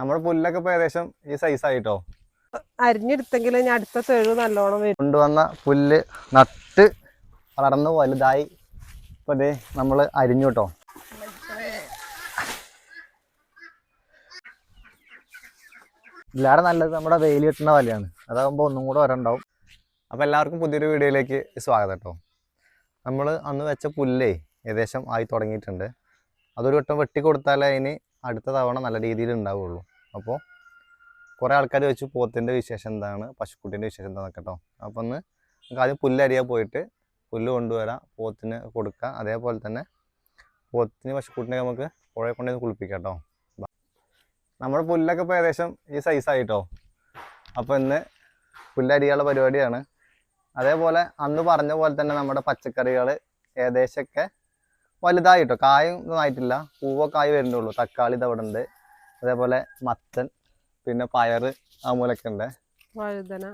നമ്മുടെ പുല്ലൊക്കെ ഇപ്പൊ ഏകദേശം ഈ സൈസ് ആയിട്ടോ? അരിഞ്ഞെടുത്തെങ്കിൽ ഞാൻ അടുത്ത തെഴു നല്ലോണം വരും. കൊണ്ടുവന്ന പുല്ല് നട്ട് വളർന്ന് വലുതായി. ഇപ്പൊ ദേ നമ്മൾ അരിഞ്ഞു കേട്ടോ. എല്ലാരും നല്ലത് നമ്മുടെ വെയിൽ കിട്ടുന്ന വലയാണ്. അതാകുമ്പോൾ ഒന്നും കൂടെ വരണ്ടാവും അപ്പോൾ എല്ലാവർക്കും പുതിയൊരു വീഡിയോയിലേക്ക് സ്വാഗതം കേട്ടോ. നമ്മൾ അന്ന് വെച്ച പുല്ലേ ഏകദേശം ആയി തുടങ്ങിയിട്ടുണ്ട്. അതൊരു വട്ടം വെട്ടി കൊടുത്താലേ അതിന് അടുത്ത തവണ നല്ല രീതിയിൽ ഉണ്ടാവുള്ളൂ. അപ്പോൾ കുറേ ആൾക്കാർ വെച്ചു പോത്തിന്റെ വിശേഷം എന്താണ്? പശുക്കുട്ടീന്റെ വിശേഷം എന്താണെന്നൊക്കെ കേട്ടോ അപ്പോൾ ഒന്ന് നമുക്ക് ആദ്യം പുല്ലരിയാ പോയിട്ട് പുല്ല് കൊണ്ടുവരാം പോത്തിന് കൊടുക്കുക അതേപോലെ തന്നെ പോത്തിന് പശുക്കുട്ടിനെ നമുക്ക് പുഴയെ കൊണ്ടുവന്ന് കുളിപ്പിക്കാം കേട്ടോ നമ്മുടെ പുല്ലൊക്കെ ഇപ്പോൾ ഏകദേശം ഈ സൈസായിട്ടോ അപ്പോൾ ഇന്ന് പുല്ലരിയാനുള്ള പരിപാടിയാണ്. അതേപോലെ അന്ന് പറഞ്ഞ പോലെ തന്നെ നമ്മുടെ പച്ചക്കറികൾ ഏകദേശമൊക്കെ വലുതായിട്ടോ കായും ഒന്നും ആയിട്ടില്ല. പൂവൊക്കെ ആയി വരുന്നുള്ളൂ. തക്കാളി ഇതവിടെ ഉണ്ട് അതേപോലെ മത്തൻ പിന്നെ പയറ് ആ മൂലൊക്കെ ഉണ്ട് വഴുതന.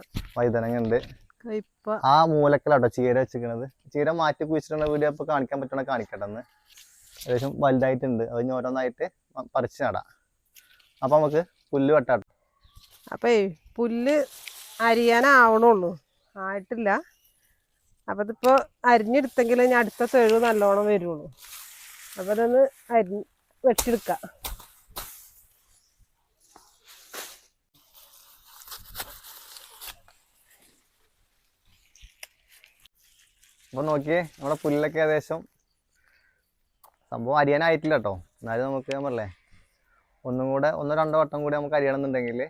ഉണ്ട് കയ്പ ആ മൂലക്കലാട്ടോ ചീര വെച്ചിരിക്കണത്. ചീര മാറ്റി കുഴിച്ചിട്ടുള്ള വീഡിയോ ഇപ്പൊ കാണിക്കാൻ പറ്റണ കാണിക്കട്ടെന്ന് ഏകദേശം വലുതായിട്ടുണ്ട്. അത് ഇനി ഓരോന്നായിട്ട് പറിച്ചു നടാം. അപ്പൊ നമുക്ക് പുല്ല് വെട്ടാട്ടോ അപ്പേ പുല്ല് അരിയാനാവണുള്ളൂ. ആയിട്ടില്ല. അപ്പൊ ഇതിപ്പോ അരിഞ്ഞെടുത്തെങ്കിൽ ഞാൻ അടുത്ത തെഴിവ് നല്ലോണം വരുള്ളൂ. അപ്പൊ അതൊന്ന് അരി വെട്ടിയെടുക്കാം അപ്പോൾ നോക്കിയേ നമ്മുടെ പുല്ലൊക്കെ ഏകദേശം സംഭവം അരിയാനായിട്ടില്ല കേട്ടോ എന്നാലും നമുക്ക് ഞാൻ ഒന്നും കൂടെ ഒന്നോ രണ്ടോ വട്ടം കൂടി നമുക്ക് അരിയണമെന്നുണ്ടെങ്കിൽ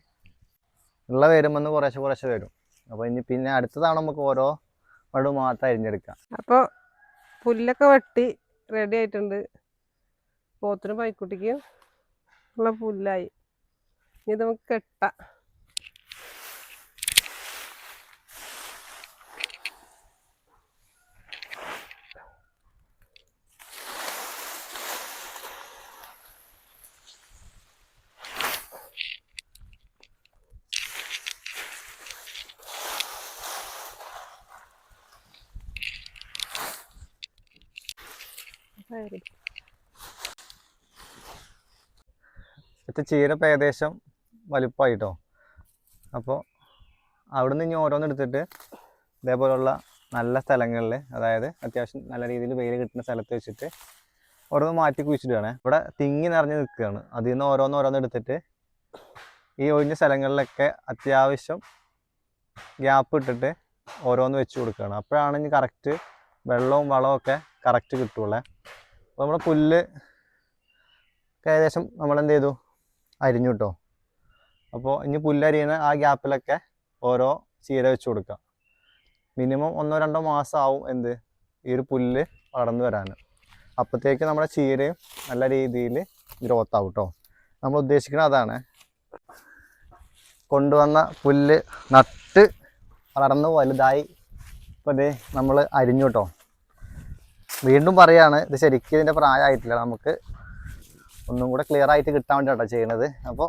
ഉള്ള വരുമെന്ന് കുറേശ്ശെ കുറേശ്ശെ വരും. അപ്പോൾ ഇനി പിന്നെ അടുത്ത തവണ നമുക്ക് ഓരോ വടു മാത്രം അരിഞ്ഞെടുക്കാം. അപ്പോൾ പുല്ലൊക്കെ വെട്ടി റെഡി ആയിട്ടുണ്ട്. പോത്തിനും പൈക്കുട്ടിക്കും ഉള്ള പുല്ലായി. ഇനി നമുക്ക് കെട്ടാം. ശരി. ഇത് ചീര ഇപ്പം ഏകദേശം വലുപ്പമായിട്ടോ അപ്പോൾ അവിടുന്ന് ഇനി ഓരോന്ന് എടുത്തിട്ട് ഇതേപോലുള്ള നല്ല സ്ഥലങ്ങളിൽ അതായത് അത്യാവശ്യം നല്ല രീതിയിൽ വെയിൽ കിട്ടുന്ന സ്ഥലത്ത് വെച്ചിട്ട് ഓരോന്ന് മാറ്റി കുഴിച്ചിടുകയാണ്. ഇവിടെ തിങ്ങി നിറഞ്ഞ് നിൽക്കുകയാണ്. അതിൽ നിന്ന് ഓരോന്ന് ഓരോന്ന് എടുത്തിട്ട് ഈ ഒഴിഞ്ഞ സ്ഥലങ്ങളിലൊക്കെ അത്യാവശ്യം ഗ്യാപ്പ് ഇട്ടിട്ട് ഓരോന്ന് വെച്ച് കൊടുക്കുകയാണ്. അപ്പോഴാണ് ഇനി കറക്റ്റ് വെള്ളവും വളവും ഒക്കെ കറക്റ്റ് കിട്ടുള്ളൂ. നമ്മുടെ പുല്ല് ഏകദേശം നമ്മൾ എന്ത് ചെയ്തു അരിഞ്ഞു കിട്ടോ അപ്പോൾ ഇനി പുല്ലരിയുന്ന ആ ഗ്യാപ്പിലൊക്കെ ഓരോ ചീര വെച്ച് കൊടുക്കുക മിനിമം ഒന്നോ രണ്ടോ മാസം ആവും എന്ത്? ഈ ഒരു പുല്ല് വളർന്നു വരാൻ അപ്പോഴത്തേക്ക് നമ്മുടെ ചീരയും നല്ല രീതിയിൽ ഗ്രോത്ത് ആവും കേട്ടോ നമ്മൾ ഉദ്ദേശിക്കുന്നത് അതാണ്. കൊണ്ടുവന്ന പുല്ല് നട്ട് വളർന്ന് വലുതായി ഇപ്പോൾ നമ്മൾ അരിഞ്ഞു കേട്ടോ വീണ്ടും പറയാണ് ഇത് ശരിക്കും ഇതിന്റെ പ്രായമായിട്ടില്ല നമുക്ക്. ഒന്നും കൂടെ ക്ലിയർ ആയിട്ട് കിട്ടാൻ വേണ്ടിയിട്ടോ ചെയ്യണത്. അപ്പോൾ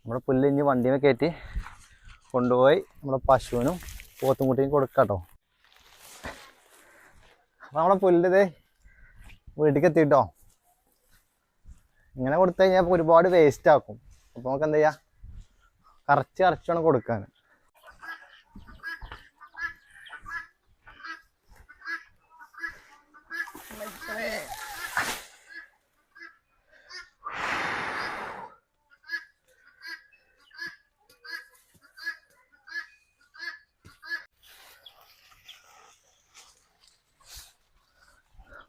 നമ്മുടെ പുല്ല് ഇനി വണ്ടിയിൽ കയറ്റി കൊണ്ടുപോയി നമ്മുടെ പശുവിനും പോത്തും കുട്ടിയും കൊടുക്കാം കേട്ടോ അപ്പോൾ നമ്മുടെ പുല്ല് ഇത് വീട്ടിലേക്ക് എത്തിയിട്ടോ ഇങ്ങനെ കൊടുത്തു കഴിഞ്ഞാൽ ഒരുപാട് വേസ്റ്റ് ആക്കും. അപ്പോൾ നമുക്ക് എന്താ ചെയ്യുക കറച്ച് കറച്ച് വേണം കൊടുക്കാൻ.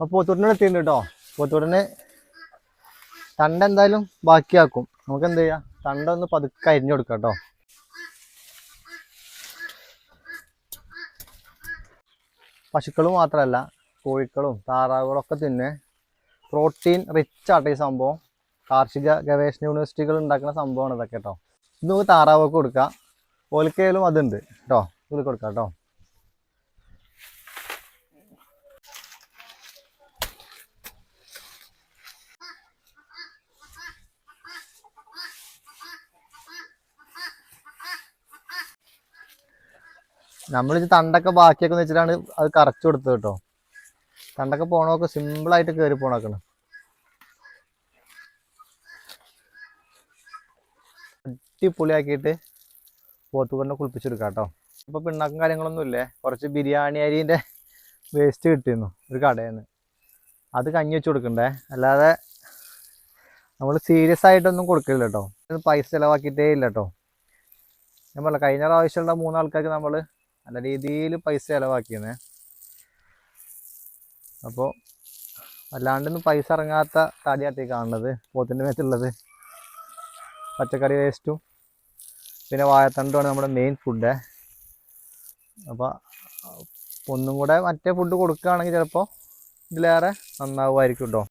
അപ്പോൾ പോത്തൂട്ടിനെ എത്തിയിട്ടുണ്ട് കേട്ടോ പോത്തൂട്ടിന് തണ്ട എന്തായാലും ബാക്കിയാക്കും. നമുക്ക് എന്ത് ചെയ്യാം? തണ്ട ഒന്ന് പതുക്കെ അരിഞ്ഞു കൊടുക്കാം കേട്ടോ പശുക്കളും മാത്രമല്ല കോഴിക്കളും താറാവുകളും ഒക്കെ തിന്നെ പ്രോട്ടീൻ റിച്ച് ആട്ടെ ഈ സംഭവം. കാർഷിക ഗവേഷണ യൂണിവേഴ്സിറ്റികൾ ഉണ്ടാക്കുന്ന സംഭവമാണ് ഇതൊക്കെ കേട്ടോ ഇത് നമുക്ക് താറാവൊക്കെ കൊടുക്കാം. ഓലിക്കയിലും അതുണ്ട് കേട്ടോ ഇത് കൊടുക്കാം കേട്ടോ നമ്മളിത് തണ്ടൊക്കെ ബാക്കിയൊക്കെ വെച്ചിട്ടാണ് അത് കറച്ചു കൊടുത്തത് കേട്ടോ. തണ്ടൊക്കെ പോണൊക്കെ സിമ്പിളായിട്ട് കയറി പോണൊക്കെ അടിപൊളിയാക്കിയിട്ട് പോത്തുകൊണ്ട് കുളിപ്പിച്ചെടുക്കാം കേട്ടോ. ഇപ്പോൾ പിണ്ണാക്കും കാര്യങ്ങളൊന്നും ഇല്ലേ? കുറച്ച് ബിരിയാണി അരീന്റെ വേസ്റ്റ് കിട്ടിയിരുന്നു ഒരു കടയിൽ അത് കഞ്ഞി വെച്ച് കൊടുക്കണ്ടേ? അല്ലാതെ നമ്മൾ സീരിയസ് ആയിട്ടൊന്നും കൊടുക്കില്ല കേട്ടോ. പൈസ ചിലവാക്കിയിട്ടേ ഇല്ല കേട്ടോ. ഞാൻ പറഞ്ഞ കഴിഞ്ഞ പ്രാവശ്യമുള്ള മൂന്നാൾക്കാർക്ക് നമ്മൾ നല്ല രീതിയിൽ പൈസ ചിലവാക്കിയെന്നേ. അപ്പോൾ അല്ലാണ്ടൊന്നും പൈസ ഇറങ്ങാത്ത തടിയാട്ടി കാണുന്നത്. പോത്തിന്റെ മേത്തുള്ളത്. പച്ചക്കറി വേസ്റ്റും. പിന്നെ വാഴത്തണ്ടുമാണ് നമ്മുടെ മെയിൻ ഫുഡ് അപ്പോൾ ഒന്നും കൂടെ മറ്റേ ഫുഡ് കൊടുക്കുകയാണെങ്കിൽ ചിലപ്പോൾ ഇതിലേറെ നന്നാവുമായിരിക്കും കേട്ടോ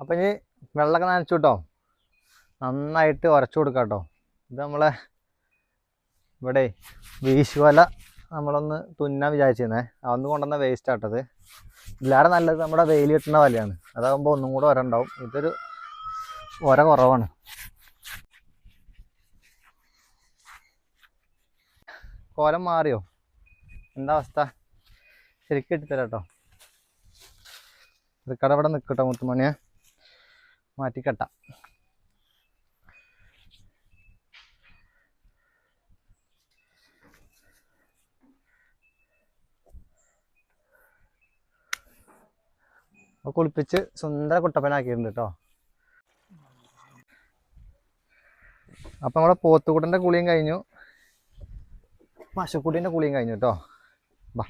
അപ്പം ഇനി വെള്ളമൊക്കെ നനച്ചു കേട്ടോ നന്നായിട്ട് ഉരച്ചു കൊടുക്കാം കേട്ടോ ഇത് നമ്മളെ ഇവിടെ വീശുവല നമ്മളൊന്ന് തുന്നാൻ വിചാരിച്ചിരുന്നേ. അതൊന്ന് കൊണ്ടുവന്ന വേസ്റ്റ് ആട്ടത് ഇതിലേറെ നല്ലത് നമ്മുടെ വെയിൽ കിട്ടുന്ന വലയാണ്. അതാകുമ്പോൾ ഒന്നും കൂടെ ഒര ഉണ്ടാവും ഇതൊരു ഒര കുറവാണ്. കോലം മാറിയോ? എന്താ അവസ്ഥ? ശരിക്കും ഇട്ടിത്തരാം കേട്ടോ ഇത് ഇവിടെ നിൽക്കട്ടോ മുത്തുമണിയെ. മാറ്റിക്കെട്ടാം. കുളിപ്പിച്ച് സുന്ദര കുട്ടപ്പനാക്കിയിട്ടുണ്ട് കേട്ടോ അപ്പം നമ്മുടെ പോത്തുകുട്ടന്റെ കുളിയും കഴിഞ്ഞു. പശുക്കുട്ടീന്റെ കുളിയും കഴിഞ്ഞു കേട്ടോ ബാ.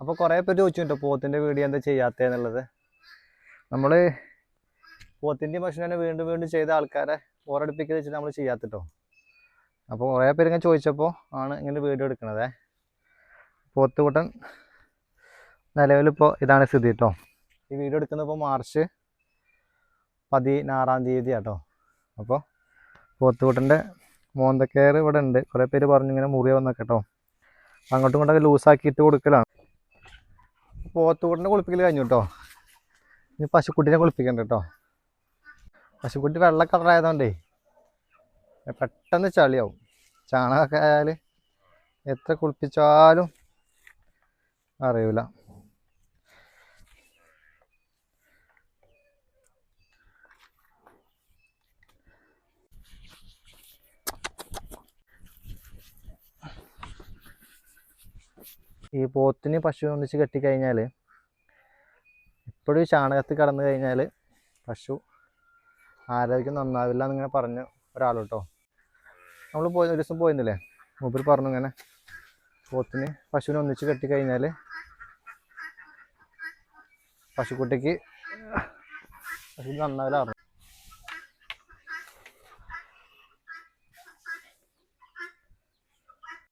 അപ്പോൾ കുറേ പേര് ചോദിച്ചു കേട്ടോ പോത്തിന്റെ വീഡിയോ എന്താ ചെയ്യാത്തതെന്നുള്ളത് നമ്മൾ പോത്തിന്റെയും പശുവിനെ വീണ്ടും വീണ്ടും ചെയ്ത ആൾക്കാരെ ഓരടുപ്പിക്കൽ വെച്ചിട്ട് നമ്മൾ ചെയ്യാത്തിട്ടോ അപ്പോൾ കുറേ പേര് ഇങ്ങനെ ചോദിച്ചപ്പോൾ ആണ് ഇങ്ങനെ വീഡിയോ എടുക്കണതേ. പോത്തുകുട്ടൻ നിലവിലിപ്പോൾ ഇതാണ് സ്ഥിതി കേട്ടോ ഈ വീഡിയോ എടുക്കുന്നത് ഇപ്പോൾ മാർച്ച് പതിനാറാം തീയതി കേട്ടോ അപ്പോൾ പോത്തുകൂട്ടന്റെ മോന്തക്കയർ ഇവിടെ ഉണ്ട്. കുറേ പേര് പറഞ്ഞു ഇങ്ങനെ മുറിയ വന്നൊക്കെ കേട്ടോ അങ്ങോട്ടും ഇങ്ങോട്ടൊക്കെ ലൂസാക്കിയിട്ട് കൊടുക്കലാണ്. പോത്തുകൂട്ടന്റെ കുളിപ്പിക്കൽ കഴിഞ്ഞു കേട്ടോ ഇനി പശുക്കുട്ടീനെ കുളിപ്പിക്കണ്ട കേട്ടോ പശുക്കുട്ടി വെള്ള കളറായതുകൊണ്ടേ പെട്ടെന്ന് ചളിയാവും. ചാണകമൊക്കെ ആയാൽ എത്ര കുളിപ്പിച്ചാലും അറിയൂല. ഈ പോത്തിന് പശു ഒന്നിച്ച് കെട്ടിക്കഴിഞ്ഞാൽ ഇപ്പോഴും ഈ ചാണകത്തിൽ കടന്നു കഴിഞ്ഞാൽ പശു ആരോഗ്യം നന്നാവില്ല എന്നിങ്ങനെ പറഞ്ഞു ഒരാൾ കേട്ടോ നമ്മൾ പോയി ഒരു ദിവസം പോയിരുന്നില്ലേ? മൂപ്പർ പറഞ്ഞു ഇങ്ങനെ പോത്തിന് പശുവിനെ ഒന്നിച്ച് കെട്ടിക്കഴിഞ്ഞാൽ പശുക്കുട്ടിക്ക് പശു നന്നാവില്ല